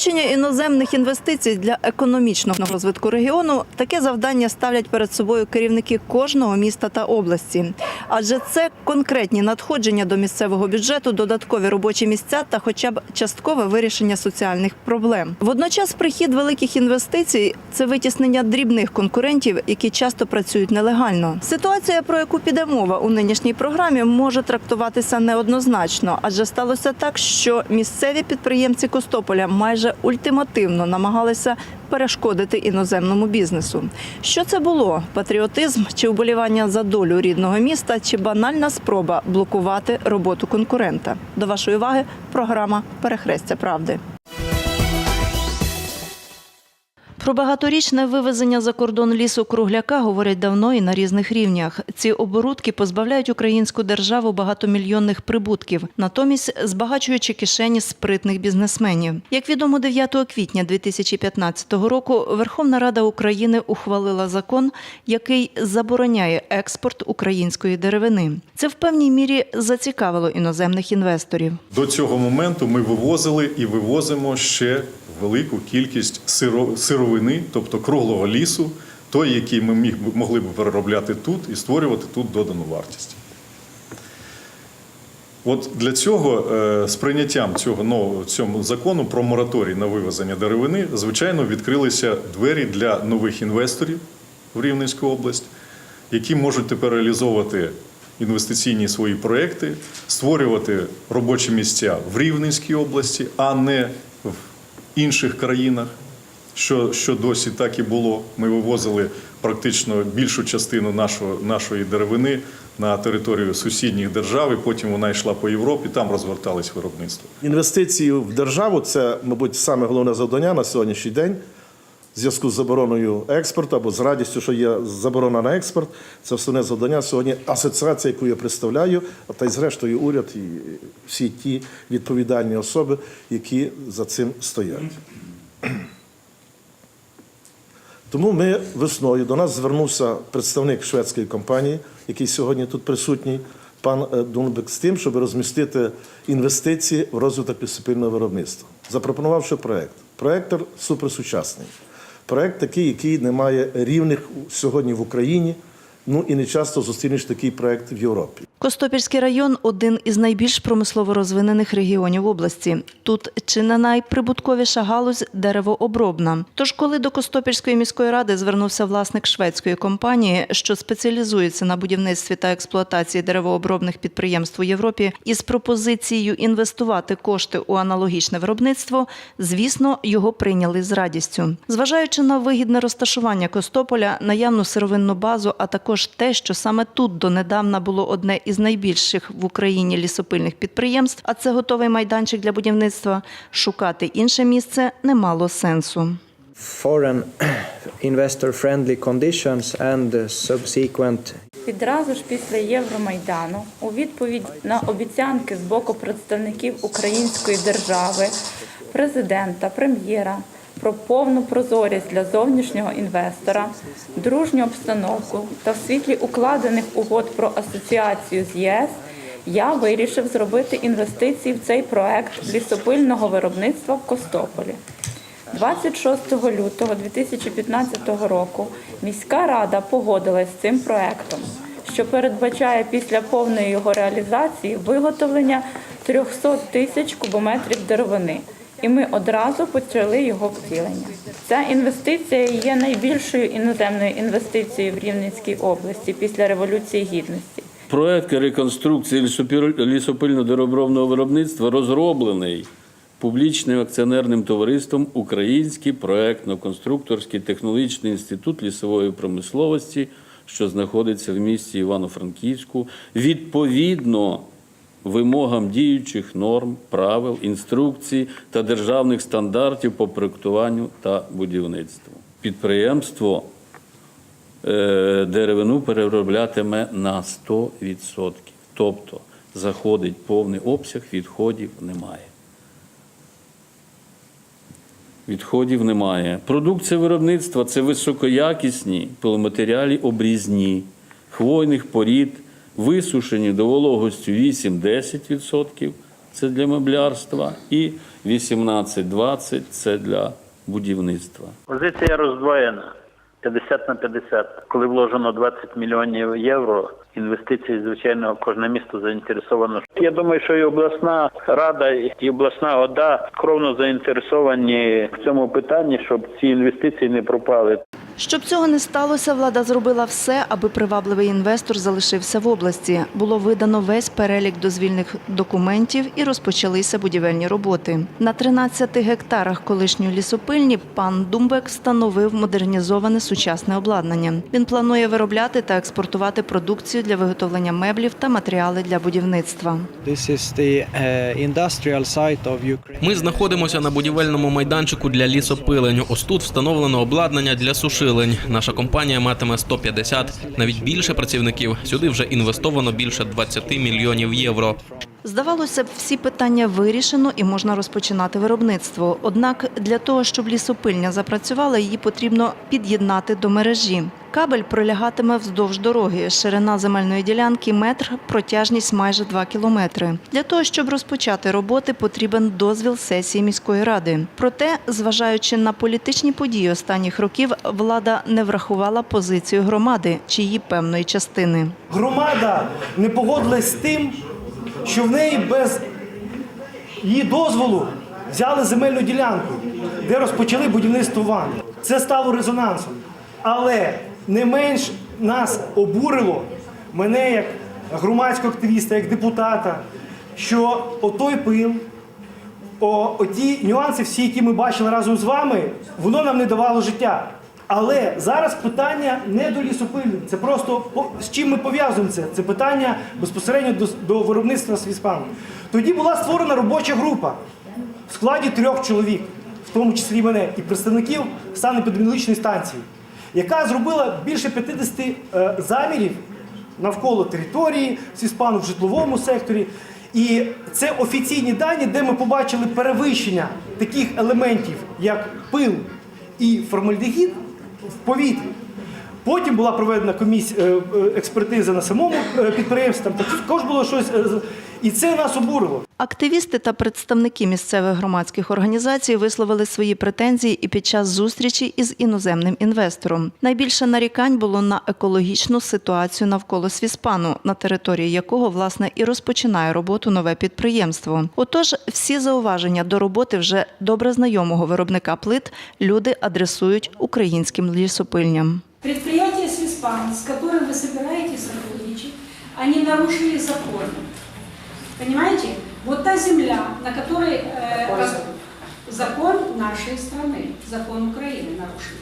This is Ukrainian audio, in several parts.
Залучення іноземних інвестицій для економічного розвитку регіону таке завдання ставлять перед собою керівники кожного міста та області. Адже це конкретні надходження до місцевого бюджету, додаткові робочі місця та хоча б часткове вирішення соціальних проблем. Водночас прихід великих інвестицій це витіснення дрібних конкурентів, які часто працюють нелегально. Ситуація, про яку піде мова у нинішній програмі, може трактуватися неоднозначно, адже сталося так, що місцеві підприємці Костополя майже ультимативно намагалися перешкодити іноземному бізнесу. Що це було? Патріотизм чи вболівання за долю рідного міста, чи банальна спроба блокувати роботу конкурента? До вашої уваги програма Перехрестя правди. Про багаторічне вивезення за кордон лісу кругляка говорять давно і на різних рівнях. Ці оборудки позбавляють українську державу багатомільйонних прибутків, натомість збагачуючи кишені спритних бізнесменів. Як відомо, 9 квітня 2015 року Верховна Рада України ухвалила закон, який забороняє експорт української деревини. Це в певній мірі зацікавило іноземних інвесторів. До цього моменту ми вивозили і вивозимо ще велику кількість сировини, тобто круглого лісу, той, який ми міг, могли б переробляти тут і створювати тут додану вартість. От для цього е, з прийняттям цього нового цьому закону про мораторій на вивезення деревини, звичайно, відкрилися двері для нових інвесторів в Рівненську область, які можуть тепер реалізовувати інвестиційні свої проекти, створювати робочі місця в Рівненській області, а не інших країнах. Що, що досі так і було. Ми вивозили практично більшу частину нашого, нашої деревини на територію сусідніх держав, і потім вона йшла по Європі, там розвертались виробництво. Інвестиції в державу це, мабуть, саме головне завдання на сьогоднішній день. Зв'язку з забороною експорту або з радістю, що є заборона на експорт, це основне завдання сьогодні. Асоціація, яку я представляю, а та й зрештою уряд і всі ті відповідальні особи, які за цим стоять. Тому ми весною до нас звернувся представник шведської компанії, який сьогодні тут присутній, пан е, Дунбек, з тим, щоб розмістити інвестиції в розвиток лісопильного виробництва, запропонувавши проект. Проект суперсучасний. Проект такий, який не має рівних сьогодні в Україні. Ну і не часто зустрінеш такий проект в Європі. Костопільський район один із найбільш промислово розвинених регіонів області. Тут чи не найприбутковіша галузь деревообробна. Тож, коли до Костопільської міської ради звернувся власник шведської компанії, що спеціалізується на будівництві та експлуатації деревообробних підприємств у Європі, із пропозицією інвестувати кошти у аналогічне виробництво, звісно, його прийняли з радістю. Зважаючи на вигідне розташування Костополя, наявну сировинну базу, а також те, що саме тут донедавна було одне із найбільших в Україні лісопильних підприємств, а це готовий майданчик для будівництва, шукати інше місце не мало сенсу. foreign investor-friendly conditions and subsequent Відразу ж після Євромайдану, у відповідь на обіцянки з боку представників української держави, президента, прем'єра про повну прозорість для зовнішнього інвестора, дружню обстановку та в світлі укладених угод про асоціацію з ЄС, я вирішив зробити інвестиції в цей проект лісопильного виробництва в Костополі. 26 лютого 2015 року міська рада погодилась з цим проектом, що передбачає після повної його реалізації виготовлення 300 тисяч кубометрів деревини. І ми одразу почали його втілення. Ця інвестиція є найбільшою іноземною інвестицією в Рівненській області після Революції Гідності. Проект реконструкції лісопильно-деробровного виробництва розроблений публічним акціонерним товариством Український проектно-конструкторський технологічний інститут лісової промисловості, що знаходиться в місті Івано-Франківську, відповідно вимогам діючих норм, правил, інструкцій та державних стандартів по проектуванню та будівництву. Підприємство е, деревину перероблятиме на 100%. Тобто заходить повний обсяг, відходів немає. Відходів немає. Продукція виробництва це високоякісні пиломатеріалі обрізні, хвойних порід, висушені до вологостю 8-10%, це для меблярства, і 18-20 це для будівництва. Позиція роздвоєна 50 на 50. Коли вложено 20 мільйонів євро, інвестиції, звичайно, кожне місто заінтересовано. Я думаю, що і обласна рада, і обласна ОДА кровно заінтересовані в цьому питанні, щоб ці інвестиції не пропали. Щоб цього не сталося, влада зробила все, аби привабливий інвестор залишився в області. Було видано весь перелік дозвільних документів і розпочалися будівельні роботи. На 13 гектарах колишньої лісопильні пан Думбек встановив модернізоване сучасне обладнання. Він планує виробляти та експортувати продукцію для виготовлення меблів та матеріали для будівництва. Ukraine. Ми знаходимося на будівельному майданчику для лісопилень. Ось тут встановлено обладнання для сушилень. Наша компанія матиме 150, навіть більше працівників. Сюди вже інвестовано більше 20 мільйонів євро. Здавалося б, всі питання вирішено і можна розпочинати виробництво. Однак для того, щоб лісопильня запрацювала, її потрібно під'єднати до мережі. Кабель пролягатиме вздовж дороги. Ширина земельної ділянки метр, протяжність майже 2 кілометри. Для того, щоб розпочати роботи, потрібен дозвіл сесії міської ради. Проте, зважаючи на політичні події останніх років, влада не врахувала позицію громади чи її певної частини. Громада не погодилась з тим, що в неї без її дозволу взяли земельну ділянку, де розпочали будівництво ванни. Це стало резонансом. Але не менш нас обурило мене як громадського активіста, як депутата, що отой пил, оті нюанси, всі, які ми бачили разом з вами, воно нам не давало життя. Але зараз питання не до лісопильні. Це просто з чим ми пов'язуємо це. Це питання безпосередньо до, до виробництва свіспану. Тоді була створена робоча група в складі трьох чоловік, в тому числі мене, і представників санепідеміологічної станції, яка зробила більше 50 е, замірів навколо території Сіспану в житловому секторі. І це офіційні дані, де ми побачили перевищення таких елементів, як пил і формальдегід в повітрі. Потім була проведена комісія е, е, експертиза на самому е, підприємстві. Там також було щось, і це нас обурило. Активісти та представники місцевих громадських організацій висловили свої претензії і під час зустрічі із іноземним інвестором. Найбільше нарікань було на екологічну ситуацію навколо Свіспану, на території якого власне і розпочинає роботу нове підприємство. Отож, всі зауваження до роботи вже добре знайомого виробника плит люди адресують українським лісопильням. Предприятие «Свиспан», с которым вы собираетесь сотрудничать, они нарушили закон. Понимаете? Вот та земля, на которой э, раз- закон нашей страны, закон Украины нарушили.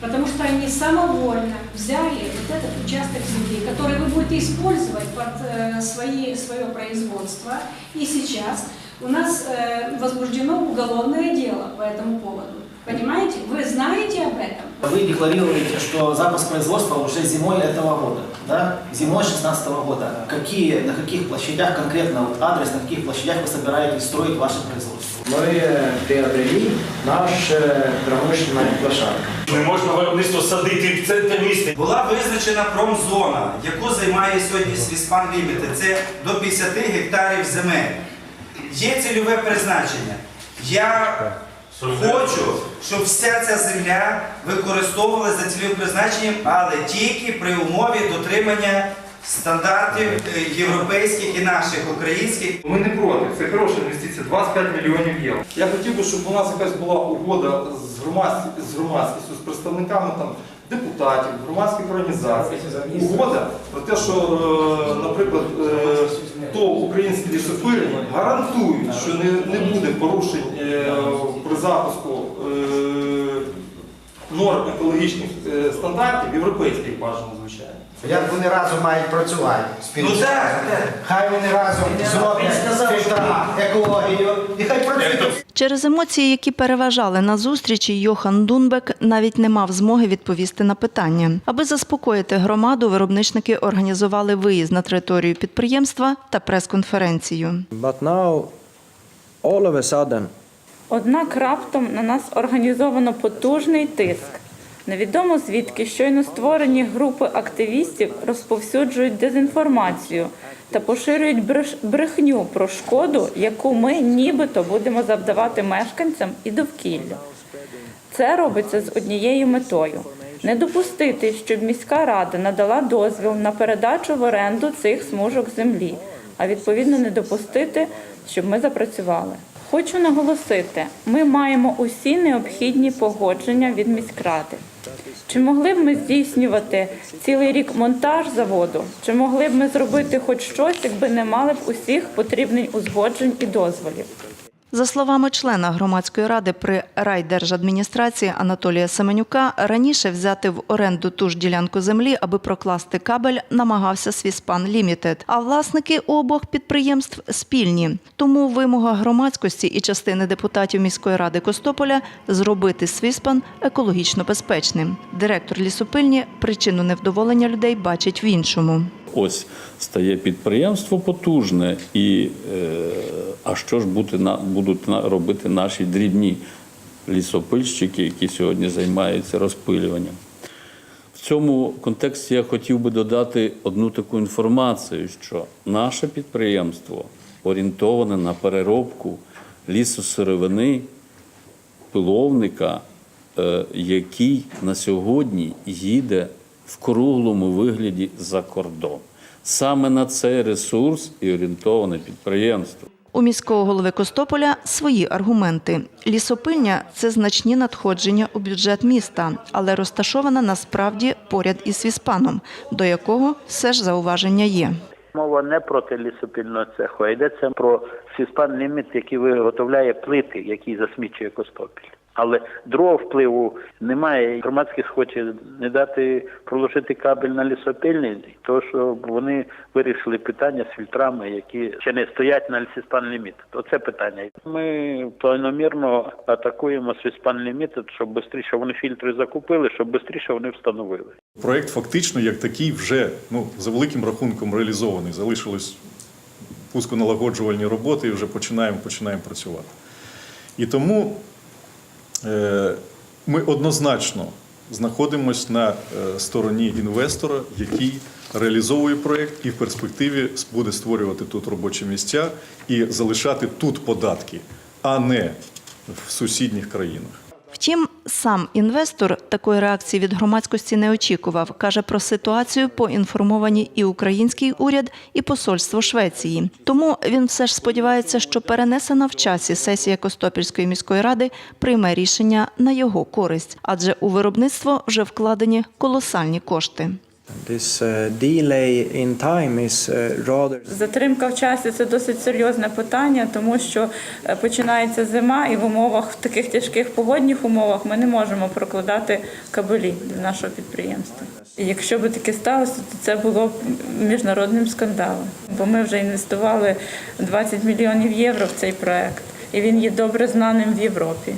Потому что они самовольно взяли вот этот участок земли, который вы будете использовать под э, свои, свое производство. И сейчас у нас э, возбуждено уголовное дело по этому поводу. Понимаете? Вы знаете об этом? Вы декларируете, что запуск производства уже зимой этого года, да? Зимой 2016 года. Какие, на каких площадях конкретно, вот адрес, на каких площадях вы собираетесь строить ваше производство? Мы приобрели наш э, промышленная площадка. Не можна виробництво садити в центр міста. Була визначена промзона, яку займає сьогодні Свіспан Лімітед. Це до 50 гектарів земель. Є цільове призначення. Я хочу, щоб вся ця земля використовувалася за цільовим призначенням, але тільки при умові дотримання стандартів е, європейських і наших українських. Ми не проти, це хороша інвестиція, 25 мільйонів євро. Я хотів би, щоб у нас якась була угода з громадськістю, з громадськістю, з представниками там, депутатів, громадських організацій. Угода про те, що, е, наприклад, е, то українські лісопилі гарантують, що не, буде порушень е, при запуску норм екологічних стандартів, європейських бажано, звичайно. Як вони разом мають працювати? Ну так, так. Хай вони разом зроблять фільтра, екологію і хай працюють. Через емоції, які переважали на зустрічі, Йохан Дунбек навіть не мав змоги відповісти на питання. Аби заспокоїти громаду, виробничники організували виїзд на територію підприємства та прес-конференцію. But now, all of a sudden, Однак раптом на нас організовано потужний тиск. Невідомо звідки щойно створені групи активістів розповсюджують дезінформацію та поширюють брехню про шкоду, яку ми нібито будемо завдавати мешканцям і довкіллю. Це робиться з однією метою не допустити, щоб міська рада надала дозвіл на передачу в оренду цих смужок землі, а відповідно не допустити, щоб ми запрацювали. Хочу наголосити, ми маємо усі необхідні погодження від міськради. Чи могли б ми здійснювати цілий рік монтаж заводу? Чи могли б ми зробити хоч щось, якби не мали б усіх потрібних узгоджень і дозволів? За словами члена громадської ради при райдержадміністрації Анатолія Семенюка, раніше взяти в оренду ту ж ділянку землі, аби прокласти кабель, намагався Свіспан Лімітед. А власники обох підприємств спільні. Тому вимога громадськості і частини депутатів міської ради Костополя зробити Свіспан екологічно безпечним. Директор лісопильні причину невдоволення людей бачить в іншому. Ось стає підприємство потужне, і е, а що ж бути на будуть робити наші дрібні лісопильщики, які сьогодні займаються розпилюванням? В цьому контексті я хотів би додати одну таку інформацію, що наше підприємство орієнтоване на переробку лісосировини пиловника, е, який на сьогодні їде в круглому вигляді за кордон. Саме на цей ресурс і орієнтоване підприємство. У міського голови Костополя свої аргументи. Лісопильня це значні надходження у бюджет міста, але розташована насправді поряд із Свіспаном, до якого все ж зауваження є. Мова не проти лісопільного цеху, а йдеться про Сіспан Ліміт, який виготовляє плити, які засмічує Костопіль. Але другого впливу немає. Громадськість хоче не дати проложити кабель на лісопильні, тому що вони вирішили питання з фільтрами, які ще не стоять на Сіспан Ліміт. Оце питання. Ми планомірно атакуємо Сіспан Ліміт, щоб швидше вони фільтри закупили, щоб швидше вони встановили. Проект фактично як такий вже ну, за великим рахунком реалізований. Залишились пусконалагоджувальні роботи і вже починаємо, починаємо працювати. І тому ми однозначно знаходимося на е, стороні інвестора, який реалізовує проект і в перспективі буде створювати тут робочі місця і залишати тут податки, а не в сусідніх країнах. Втім, сам інвестор такої реакції від громадськості не очікував. Каже, про ситуацію поінформовані і український уряд, і посольство Швеції. Тому він все ж сподівається, що перенесена в часі сесія Костопільської міської ради прийме рішення на його користь, адже у виробництво вже вкладені колосальні кошти. This uh, delay in time is uh, rather Затримка в часі це досить серйозне питання, тому що е, починається зима, і в умовах в таких тяжких погодних умовах ми не можемо прокладати кабелі для нашого підприємства. І якщо би таке сталося, то це було б міжнародним скандалом. Бо ми вже інвестували 20 мільйонів євро в цей проект, і він є добре знаним в Європі.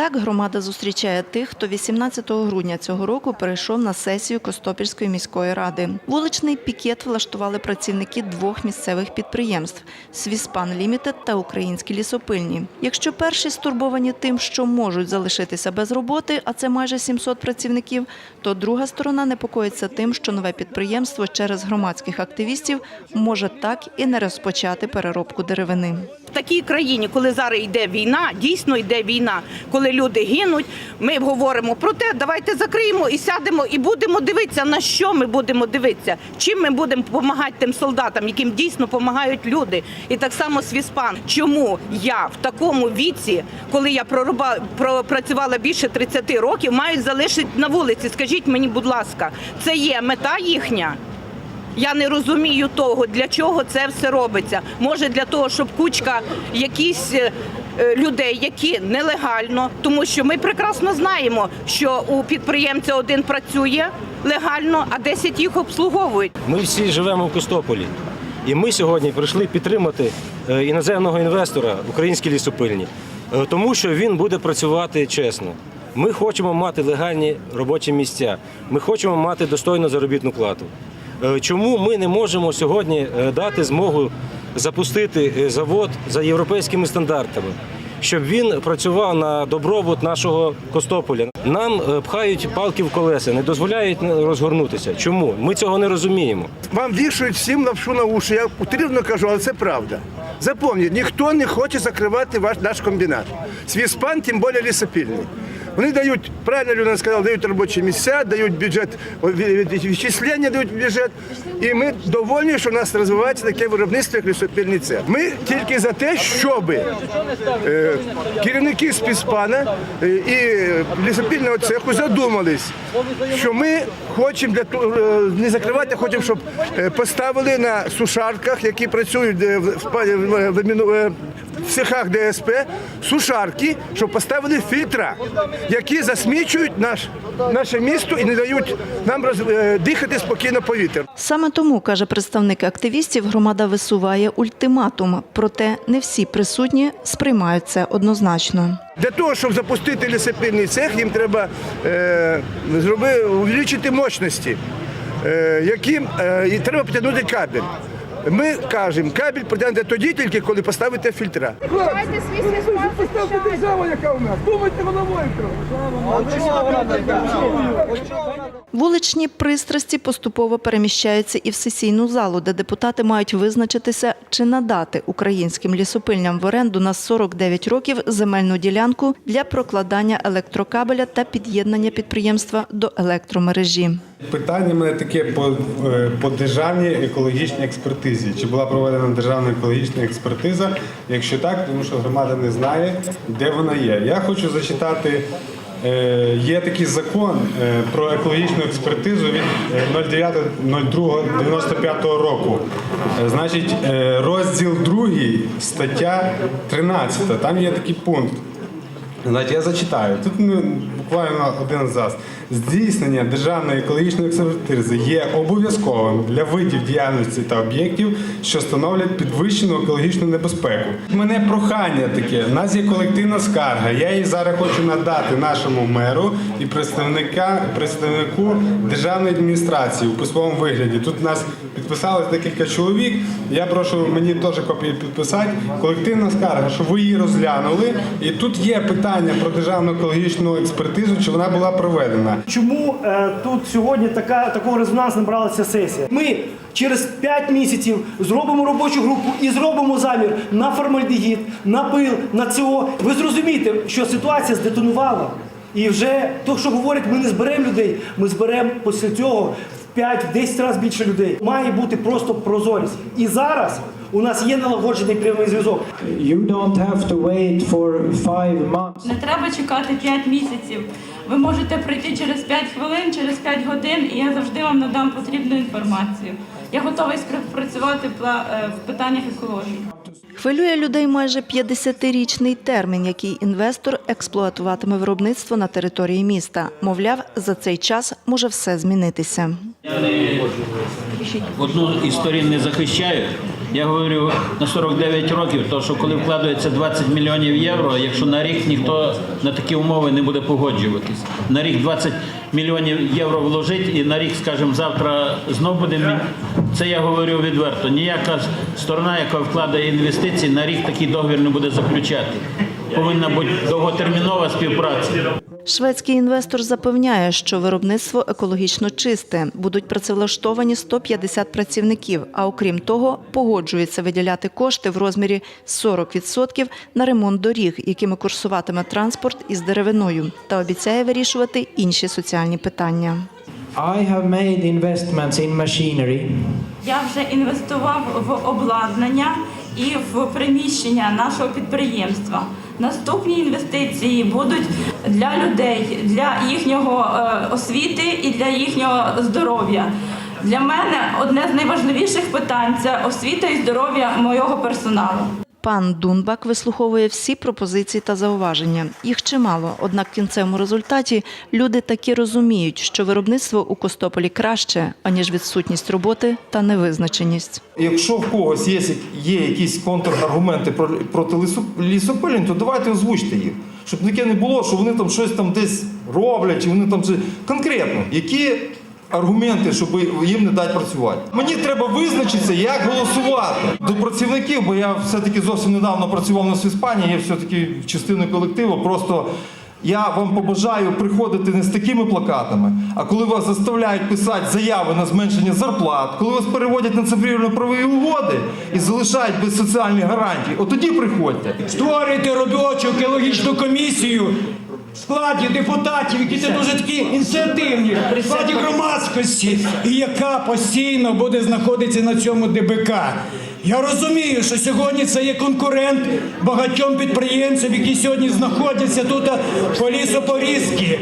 Так громада зустрічає тих, хто 18 грудня цього року перейшов на сесію Костопільської міської ради. Вуличний пікет влаштували працівники двох місцевих підприємств Свіспан Лімітед та Українські лісопильні. Якщо перші стурбовані тим, що можуть залишитися без роботи, а це майже 700 працівників, то друга сторона непокоїться тим, що нове підприємство через громадських активістів може так і не розпочати переробку деревини. Такій країні, коли зараз йде війна, дійсно йде війна, коли люди гинуть, ми говоримо про те, давайте закриємо і сядемо, і будемо дивитися, на що ми будемо дивитися, чим ми будемо допомагати тим солдатам, яким дійсно допомагають люди. І так само Свіспан. Чому я в такому віці, коли я пропрацювала більше 30 років, мають залишити на вулиці? Скажіть мені, будь ласка, це є мета їхня? Я не розумію того, для чого це все робиться. Може для того, щоб кучка якісь е, е, людей, які нелегально, тому що ми прекрасно знаємо, що у підприємця один працює легально, а 10 їх обслуговують. Ми всі живемо в Костополі. І ми сьогодні прийшли підтримати е, іноземного інвестора українські лісопильні, тому що він буде працювати чесно. Ми хочемо мати легальні робочі місця. Ми хочемо мати достойну заробітну плату. Е, Чому ми не можемо сьогодні е, дати змогу запустити е, завод за європейськими стандартами? Щоб він працював на добробут нашого Костополя. Нам пхають палки в колеса, не дозволяють розгорнутися. Чому? Ми цього не розуміємо. Вам вішають всім лапшу на уші. Я утрирно кажу, але це правда. Запам'ятайте, ніхто не хоче закривати ваш наш комбінат. Свіспан, тим більше лісопільний. Вони дають, правильно Люна сказала, дають робочі місця, дають бюджет, відчислення дають бюджет. І ми довольні, що у нас розвивається таке виробництво, як лісопільний цех. Ми тільки за те, щоб е, керівники спіспана е, і лісопільного цеху задумались, що ми хочемо для е, не закривати, хочемо, щоб поставили на сушарках, які працюють в, в, в, в, е, в цехах ДСП, сушарки, щоб поставили фільтра, які засмічують наш, наше місто і не дають нам роз, е, дихати спокійно повітря. Саме тому, каже представник активістів, громада висуває ультиматум. Проте не всі присутні сприймають це однозначно. Для того, щоб запустити лісопильний цех, їм треба е, зроби, увеличити мощності, е, яким е, і треба підтягнути кабель. Ми кажемо, кабель потягнете тоді тільки, коли поставите фільтра. Поставте державу, яка у нас. Думайте головою. Вуличні пристрасті поступово переміщаються і в сесійну залу, де депутати мають визначитися, чи надати українським лісопильням в оренду на 49 років земельну ділянку для прокладання електрокабеля та під'єднання підприємства до електромережі. Питання мене таке по, е, по державній екологічній експертизі. Чи була проведена державна екологічна експертиза? Якщо так, тому що громада не знає, де вона є. Я хочу зачитати. е, Є такий закон е, про екологічну експертизу від е, 09.02.95 року. Значить, розділ 2, стаття 13. Там є такий пункт. Значить, я зачитаю. Тут ну, буквально один зас. Здійснення державної екологічної експертизи є обов'язковим для видів діяльності та об'єктів, що становлять підвищену екологічну небезпеку. У мене прохання таке. У нас є колективна скарга. Я її зараз хочу надати нашому меру і представника представнику державної адміністрації у письмовому вигляді. Тут у нас підписалось декілька чоловік. Я прошу мені теж копію підписати. Колективна скарга, що ви її розглянули, і тут є питання про державну екологічну експертизу, чи вона була проведена. Чому е, тут сьогодні така такого резонансу набралася сесія? Ми через 5 місяців зробимо робочу групу і зробимо замір на формальдегід, на пил, на ЦО. Ви зрозумієте, що ситуація здетонувала. І вже то, що говорять, ми не зберемо людей, ми зберемо після цього 5-10 разів більше людей. Має бути просто прозорість. І зараз у нас є налагоджений прямий зв'язок. You don't have to wait for five months. Не треба чекати 5 місяців. Ви можете прийти через 5 хвилин, через 5 годин, і я завжди вам надам потрібну інформацію. Я готовий співпрацювати пла- е, в питаннях екології. Хвилює людей майже 50-річний термін, який інвестор експлуатуватиме виробництво на території міста. Мовляв, за цей час може все змінитися. Одну із сторін не захищаю. Я говорю на 49 років, то що коли вкладається 20 мільйонів євро, якщо на рік ніхто на такі умови не буде погоджуватись. На рік 20 мільйонів євро вложить і на рік, скажімо, завтра знов буде це я говорю відверто. Ніяка сторона, яка вкладає інвестиції, на рік такий договір не буде заключати. Повинна бути довготермінова співпраця. Шведський інвестор запевняє, що виробництво екологічно чисте. Будуть працевлаштовані 150 працівників. А окрім того, погоджується виділяти кошти в розмірі 40% на ремонт доріг, якими курсуватиме транспорт із деревиною, та обіцяє вирішувати інші соціальні питання. I have made investments in machinery. Я вже інвестував в обладнання і в приміщення нашого підприємства. Наступні інвестиції будуть для людей, для їхнього е, освіти і для їхнього здоров'я. Для мене одне з найважливіших питань це освіта і здоров'я моєго персоналу. Пан Дунбак вислуховує всі пропозиції та зауваження. Їх чимало, однак в кінцевому результаті люди таки розуміють, що виробництво у Костополі краще, аніж відсутність роботи та невизначеність. Якщо в когось є, є якісь контраргументи про- проти лісопилень, то давайте озвучте їх. Щоб таке не було, що вони там щось там десь роблять, чи вони там конкретно, які аргументи, щоб їм не дати працювати. Мені треба визначитися, як голосувати до працівників, бо я все-таки зовсім недавно працював на Іспанії, я все-таки частиною колективу. Просто я вам побажаю приходити не з такими плакатами, а коли вас заставляють писати заяви на зменшення зарплат, коли вас переводять на цивільно-правові угоди і залишають без соціальних гарантій, от тоді приходьте. Створюйте робочу екологічну комісію в складі депутатів, які це дуже такі ініціативні, в складі громадськості, і яка постійно буде знаходитися на цьому ДБК. Я розумію, що сьогодні це є конкурент багатьом підприємцям, які сьогодні знаходяться тут по лісопорізки.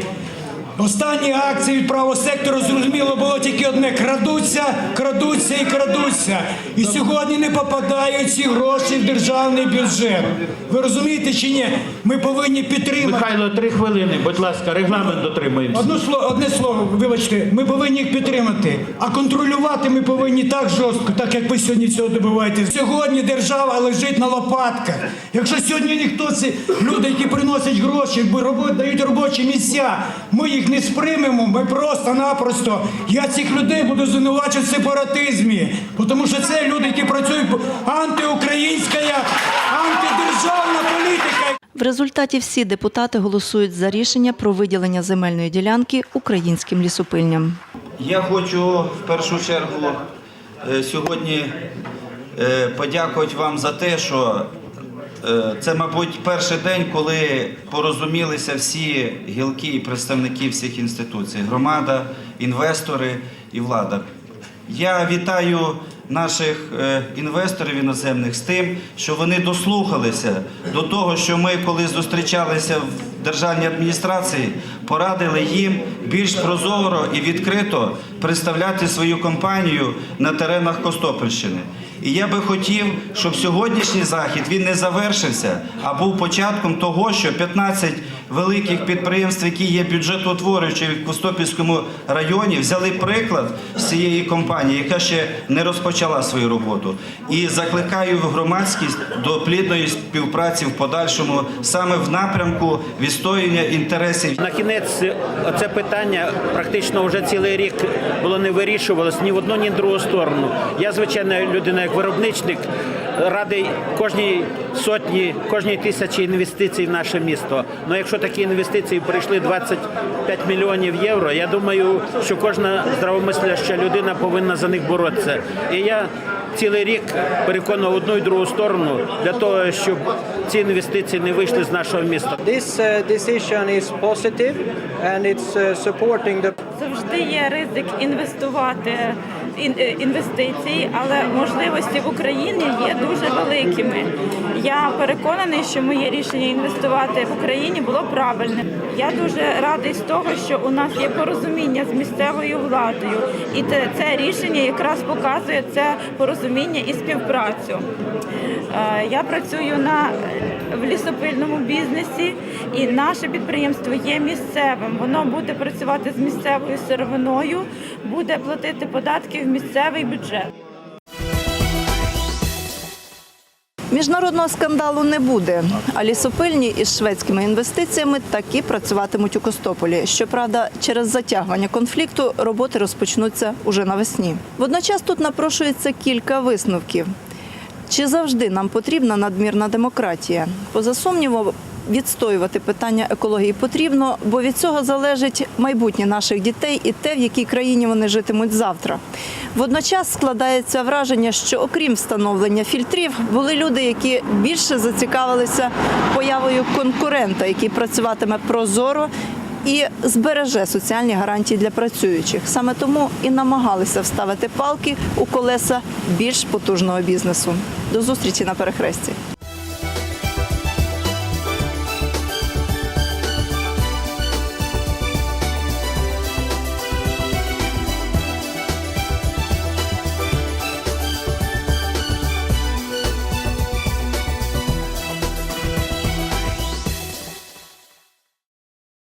Останні акції від правого сектору зрозуміло було тільки одне: крадуться, крадуться і крадуться. І сьогодні не попадають ці гроші в державний бюджет. Ви розумієте чи ні? Ми повинні підтримати. Михайло, три хвилини, будь ласка, регламент дотримуємося. Одну слово, одне слово, вибачте, ми повинні їх підтримати, а контролювати ми повинні так жорстко, так як ви сьогодні цього добиваєте. Сьогодні держава лежить на лопатках. Якщо сьогодні ніхто ці люди, які приносять гроші, дають робочі місця, ми їх не сприймемо. Ми просто-напросто. Я цих людей буду звинувачувати в сепаратизмі, тому що це люди, які працюють антиукраїнська, антидержавна політика. В результаті всі депутати голосують за рішення про виділення земельної ділянки українським лісопильням. Я хочу в першу чергу е, сьогодні е, подякувати вам за те, що це, мабуть, перший день, коли порозумілися всі гілки і представники всіх інституцій громада, інвестори і влада. Я вітаю наших е, інвесторів іноземних з тим, що вони дослухалися до того, що ми, коли зустрічалися в державній адміністрації, порадили їм більш прозоро і відкрито представляти свою компанію на теренах Костопільщини. І я би хотів, щоб сьогоднішній захід він не завершився, а був початком того, що 15 великих підприємств, які є бюджетоутворюючими в Костопільському районі, взяли приклад з цієї компанії, яка ще не розпочала свою роботу. І закликаю громадськість до плідної співпраці в подальшому саме в напрямку відстоювання інтересів. На кінець це питання практично вже цілий рік було не вирішувалось ні в одну, ні в другу сторону. Я, звичайно, людина як виробничник, радий кожній сотні, кожній тисячі інвестицій в наше місто. Ну якщо такі інвестиції прийшли 25 мільйонів євро, я думаю, що кожна здравомисляща людина повинна за них боротися. І я цілий рік переконував одну і другу сторону для того, щоб ці інвестиції не вийшли з нашого міста. This uh, decision is positive and it's uh, supporting the Завжди є ризик інвестувати е, інвестиції, але можливості в Україні є дуже великими. Я переконаний, що моє рішення інвестувати в Україні було правильним. Я дуже радий з того, що у нас є порозуміння з місцевою владою, і це рішення якраз показує це порозуміння і співпрацю. Е, Я працюю на в лісопильному бізнесі, і наше підприємство є місцевим. Воно буде працювати з місцевою сировиною, буде платити податки в місцевий бюджет. Міжнародного скандалу не буде, а лісопильні із шведськими інвестиціями таки працюватимуть у Костополі. Щоправда, через затягування конфлікту роботи розпочнуться уже навесні. Водночас тут напрошується кілька висновків. Чи завжди нам потрібна надмірна демократія? Поза сумнівом, відстоювати питання екології потрібно, бо від цього залежить майбутнє наших дітей і те, в якій країні вони житимуть завтра. Водночас складається враження, що окрім встановлення фільтрів, були люди, які більше зацікавилися появою конкурента, який працюватиме прозоро. І збереже соціальні гарантії для працюючих. Саме тому і намагалися вставити палки у колеса більш потужного бізнесу. До зустрічі на перехресті.